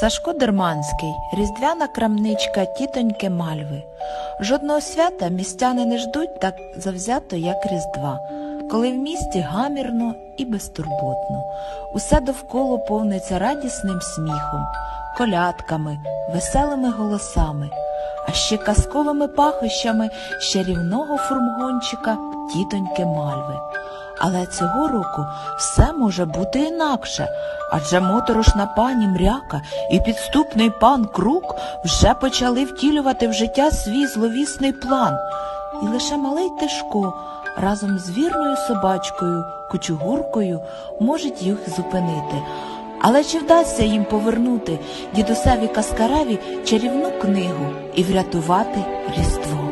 Сашко Дерманський, різдвяна крамничка тітоньки Мальви. Жодного свята містяни не ждуть так завзято, як Різдва, коли в місті гамірно і безтурботно. Усе довкола повниться радісним сміхом, колядками, веселими голосами, а ще казковими пахощами з чарівного фурмгончика тітоньки Мальви. Але цього року все може бути інакше, адже моторошна пані Мряка і підступний пан Крук вже почали втілювати в життя свій зловісний план. І лише малий Тишко разом з вірною собачкою, кучугуркою можуть їх зупинити. Але чи вдасться їм повернути дідусеві Каскареві чарівну книгу і врятувати Різдво?